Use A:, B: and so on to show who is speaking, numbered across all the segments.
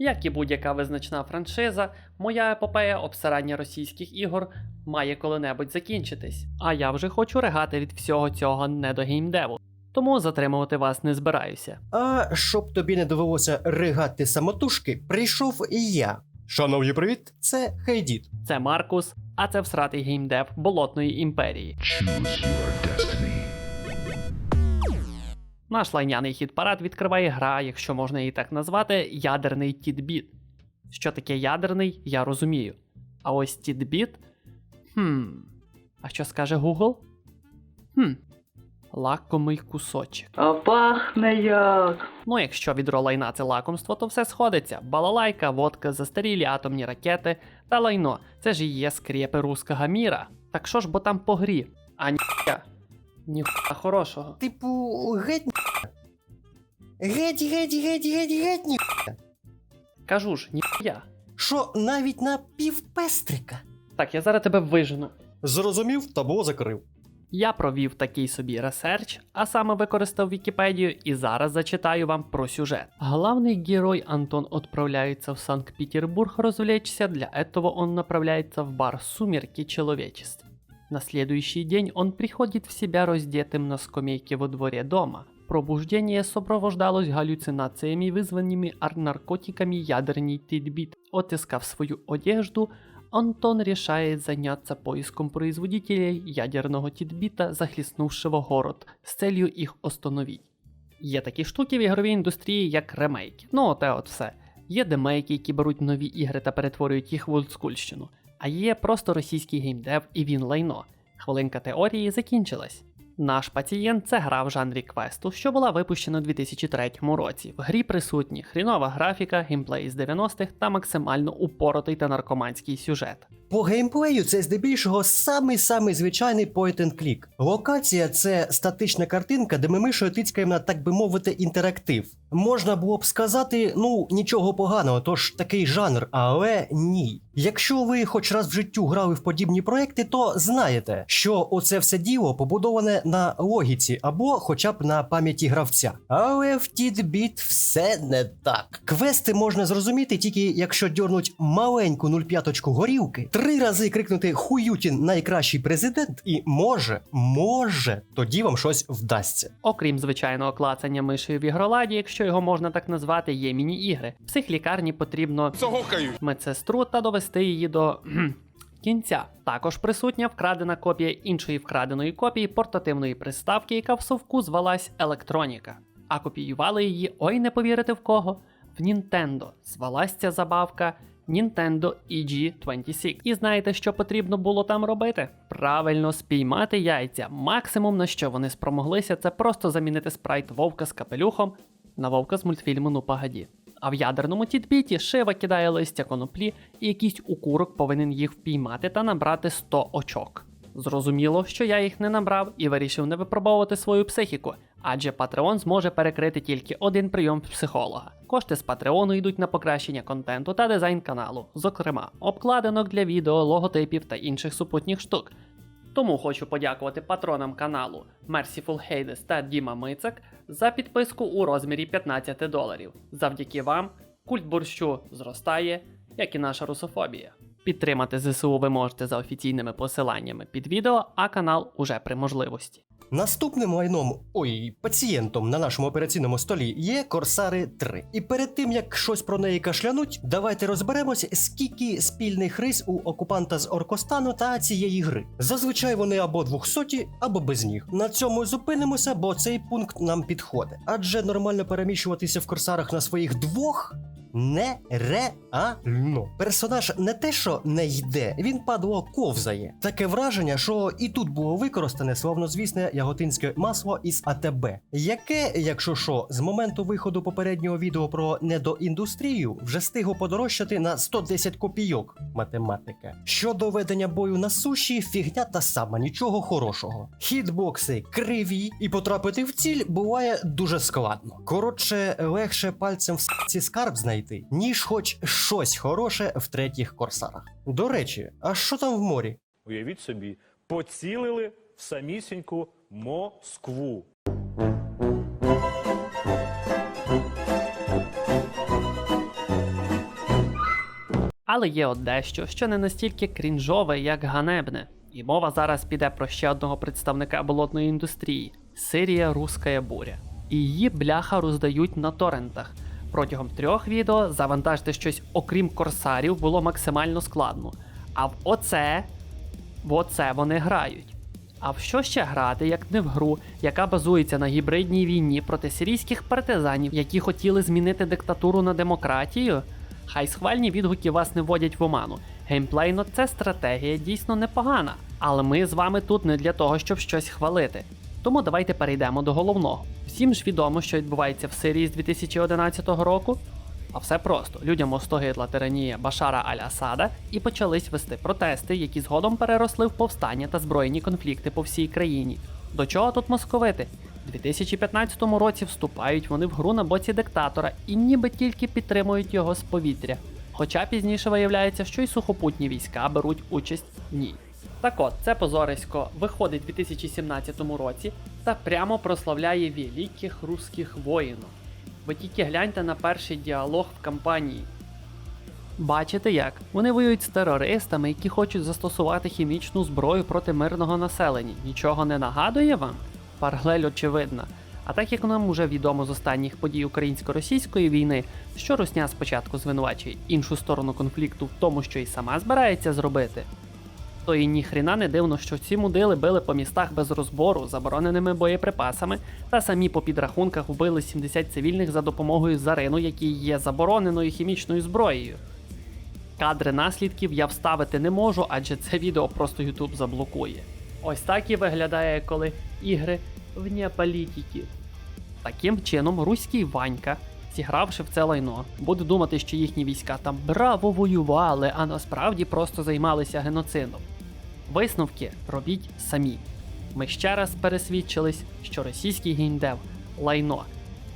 A: Як і будь-яка визначна франшиза, моя епопея обсирання російських ігор має коли-небудь закінчитись. А я вже хочу ригати від всього цього не до геймдеву, тому затримувати вас не збираюся.
B: А щоб тобі не довелося ригати самотужки, прийшов і я. Шановні, привіт! Це Хейдіт.
A: Це Маркус, а це всратий геймдев болотної імперії.
C: Choose your destiny.
A: Наш лайняний хіт-парад відкриває гра, якщо можна її так назвати, ядерний тітбіт. Що таке ядерний, я розумію. А ось тітбіт? Хм. А що скаже Google? Хм. Лакомий кусочок.
D: А пахне як.
A: Ну, якщо відро лайна це лакомство, то все сходиться. Балалайка, водка, застарілі атомні ракети та лайно. Це ж і є скрепи руского міра. Так що ж бо там по грі? А ніхуя. Ніхуя хорошого.
B: Типу, геть. Геть, геть, геть, геть, геть, ні.
A: Кажу ж, ніхуя.
B: Що навіть на півпестрика.
A: Так, я зараз тебе вижену.
B: Зрозумів, табу закрив.
A: Я провів такий собі ресерч, а саме використав Вікіпедію і зараз зачитаю вам про сюжет. Главный герой Антон отправляется в Санкт-Петербург развлечься, для этого он направляется в бар «Сумерки человечества». На следующий день он приходит в себя раздетым на скамейке во дворе дома. Пробуждение сопровождалось галлюцинациями, вызванными ар- наркотиками ядерный титбит. Отыскав свою одежду, Антон решает заняться поиском производителей ядерного титбіта, захліснувшого город, з целью їх остановить. Є такі штуки в ігровій індустрії, як ремейки. Ну, оте от все. Є демейки, які беруть нові ігри та перетворюють їх в олдскульщину. А є просто російський геймдев і він лайно. Хвилинка теорії закінчилась. Наш пацієнт це гра в жанрі квесту, що була випущена у 2003 році. В грі присутні хрінова графіка, геймплей з 90-х та максимально упоротий та наркоманський сюжет.
B: По геймплею це здебільшого самий-самий звичайний point and click. Локація це статична картинка, де ми мишою тицькаємо на, так би мовити, інтерактив. Можна було б сказати, ну нічого поганого, тож такий жанр, але ні. Якщо ви хоч раз в життю грали в подібні проекти, то знаєте, що оце все діло побудоване на логіці або хоча б на пам'яті гравця. Але в Тітбіт все не так. Квести можна зрозуміти тільки якщо дьорнуть маленьку 0,5 горілки, три рази крикнути Хуютін найкращий президент, і може, може, тоді вам щось вдасться.
A: Окрім звичайного клацання мишею в ігроладі, якщо його можна так назвати, є міні-ігри. В психлікарні потрібно медсестру та довести її до кінця. Також присутня вкрадена копія іншої вкраденої копії портативної приставки, яка в совку звалась Електроніка. А копіювали її, ой, не повірите в кого? В Nintendo. Звалась ця забавка Nintendo EG26. І знаєте, що потрібно було там робити? Правильно спіймати яйця. Максимум на що вони спромоглися, це просто замінити спрайт вовка з капелюхом на вовка з мультфільму Ну погоді. А в ядерному тітбіті шива кидає листя коноплі, і якийсь укурок повинен їх впіймати та набрати 100 очок. Зрозуміло, що я їх не набрав і вирішив не випробовувати свою психіку, адже Patreon зможе перекрити тільки один прийом психолога. Кошти з Patreon йдуть на покращення контенту та дизайн каналу, зокрема, обкладинок для відео, логотипів та інших супутніх штук. Тому хочу подякувати патронам каналу Merciful Hades та Діма Мицак за підписку у розмірі 15 доларів. Завдяки вам культ борщу зростає, як і наша русофобія. Підтримати ЗСУ ви можете за офіційними посиланнями під відео, а канал уже при можливості.
B: Наступним лайном, ой, пацієнтом на нашому операційному столі є Корсари 3. І перед тим як щось про неї кашлянуть, давайте розберемось, скільки спільних рис у окупанта з Оркостану та цієї гри. Зазвичай вони або двохсоті, або без них. На цьому зупинимося, бо цей пункт нам підходить. Адже нормально переміщуватися в корсарах на своїх двох. Нереально. Персонаж не те, що не йде, він падло ковзає. Таке враження, що і тут було використане славнозвісне яготинське масло із АТБ, яке, якщо що, з моменту виходу попереднього відео про недоіндустрію вже стигло подорожчати на 110 копійок. Математика. Щодо ведення бою на суші, фігня та сама, нічого хорошого. Хітбокси криві, і потрапити в ціль буває дуже складно. Коротше, легше пальцем в ці скарб знайти, ніж хоч щось хороше в третіх корсарах. До речі, а що там в морі?
E: Уявіть собі, поцілили в самісіньку Москву.
A: Але є от дещо, що не настільки крінжове, як ганебне. І мова зараз піде про ще одного представника болотної індустрії Сирія Руская буря. І її бляха роздають на торрентах. Протягом трьох відео завантажити щось окрім корсарів було максимально складно. А в оце, в оце вони грають. А в що ще грати, як не в гру, яка базується на гібридній війні проти сирійських партизанів, які хотіли змінити диктатуру на демократію? Хай схвальні відгуки вас не вводять в оману. Геймплейно це стратегія дійсно непогана, але ми з вами тут не для того, щоб щось хвалити. Тому давайте перейдемо до головного. Всім ж відомо, що відбувається в Сирії з 2011 року. А все просто людям остогидла тиранія Башара Аль-Асада і почались вести протести, які згодом переросли в повстання та збройні конфлікти по всій країні. До чого тут московити? У 2015 році вступають вони в гру на боці диктатора і ніби тільки підтримують його з повітря. Хоча пізніше виявляється, що й сухопутні війська беруть участь в ній. Так от, це позорисько виходить у 2017 році та прямо прославляє великих русських воїнів. Ви тільки гляньте на перший діалог в кампанії. Бачите як? Вони воюють з терористами, які хочуть застосувати хімічну зброю проти мирного населення. Нічого не нагадує вам? Паралель очевидна. А так як нам уже відомо з останніх подій українсько-російської війни, що Русня спочатку звинувачує іншу сторону конфлікту в тому, що й сама збирається зробити, то і ніхрена не дивно, що ці мудили били по містах без розбору, забороненими боєприпасами, та самі по підрахунках вбили 70 цивільних за допомогою зарину, який є забороненою хімічною зброєю. Кадри наслідків я вставити не можу, адже це відео просто YouTube заблокує. Ось так і виглядає, коли ігри вне політики. Таким чином, руський Ванька, зігравши в це лайно, буде думати, що їхні війська там браво воювали, а насправді просто займалися геноцидом. Висновки робіть самі. Ми ще раз пересвідчились, що російський геймдев лайно.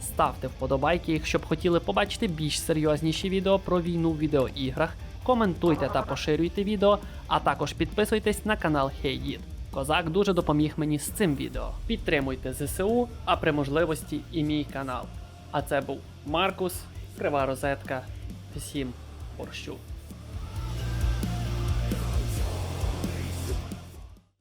A: Ставте вподобайки, якщо б хотіли побачити більш серйозніші відео про війну в відеоіграх. Коментуйте та поширюйте відео, а також підписуйтесь на канал HeyDid. Козак дуже допоміг мені з цим відео. Підтримуйте ЗСУ, а при можливості і мій канал. А це був Маркус, Крива Розетка. Всім борщу.